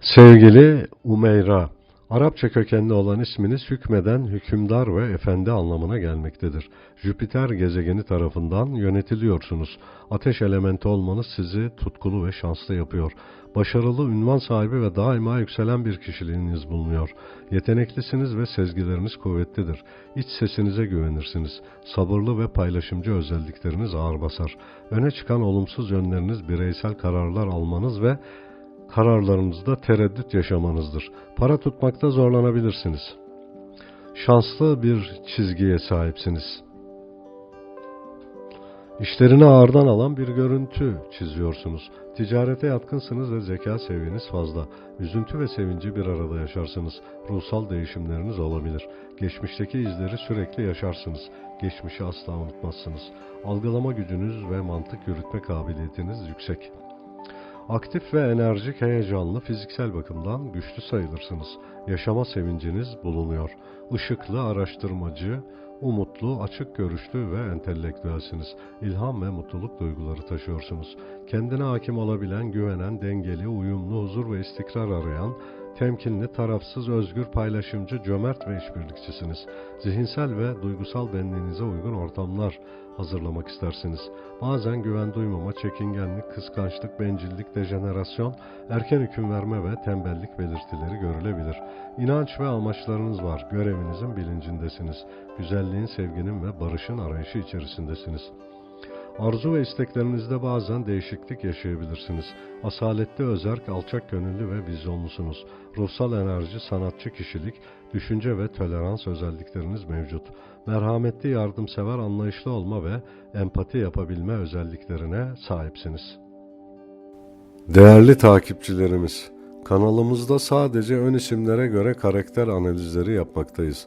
Sevgili Umeyra, Arapça kökenli olan isminiz hükmeden hükümdar ve efendi anlamına gelmektedir. Jüpiter gezegeni tarafından yönetiliyorsunuz. Ateş elementi olmanız sizi tutkulu ve şanslı yapıyor. Başarılı, ünvan sahibi ve daima yükselen bir kişiliğiniz bulunuyor. Yeteneklisiniz ve sezgileriniz kuvvetlidir. İç sesinize güvenirsiniz. Sabırlı ve paylaşımcı özellikleriniz ağır basar. Öne çıkan olumsuz yönleriniz bireysel kararlar almanız ve kararlarınızda tereddüt yaşamanızdır. Para tutmakta zorlanabilirsiniz. Şanslı bir çizgiye sahipsiniz. İşlerini ağırdan alan bir görüntü çiziyorsunuz. Ticarete yatkınsınız ve zeka seviyeniz fazla. Üzüntü ve sevinci bir arada yaşarsınız. Ruhsal değişimleriniz olabilir. Geçmişteki izleri sürekli yaşarsınız. Geçmişi asla unutmazsınız. Algılama gücünüz ve mantık yürütme kabiliyetiniz yüksek. Aktif ve enerjik, heyecanlı, fiziksel bakımdan güçlü sayılırsınız. Yaşama sevinciniz bulunuyor. Işıklı, araştırmacı, umutlu, açık görüşlü ve entelektüelsiniz. İlham ve mutluluk duyguları taşıyorsunuz. Kendine hakim olabilen, güvenen, dengeli, uyumlu, huzur ve istikrar arayan, temkinli, tarafsız, özgür, paylaşımcı, cömert ve işbirlikçisiniz. Zihinsel ve duygusal benliğinize uygun ortamlar hazırlamak istersiniz. Bazen güven duymama, çekingenlik, kıskançlık, bencillik, dejenerasyon, erken hüküm verme ve tembellik belirtileri görülebilir. İnanç ve amaçlarınız var. Görevinizin bilincindesiniz. Güzelliğin, sevginin ve barışın arayışı içerisindesiniz. Arzu ve isteklerinizde bazen değişiklik yaşayabilirsiniz. Asaletli, özerk, alçak gönüllü ve vizyonlusunuz. Ruhsal enerji, sanatçı kişilik, düşünce ve tolerans özellikleriniz mevcut. Merhametli, yardımsever, anlayışlı olma ve empati yapabilme özelliklerine sahipsiniz. Değerli takipçilerimiz, kanalımızda sadece ön isimlere göre karakter analizleri yapmaktayız.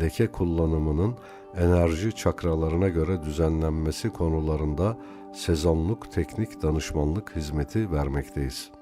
leke kullanımının enerji çakralarına göre düzenlenmesi konularında sezonluk teknik danışmanlık hizmeti vermekteyiz.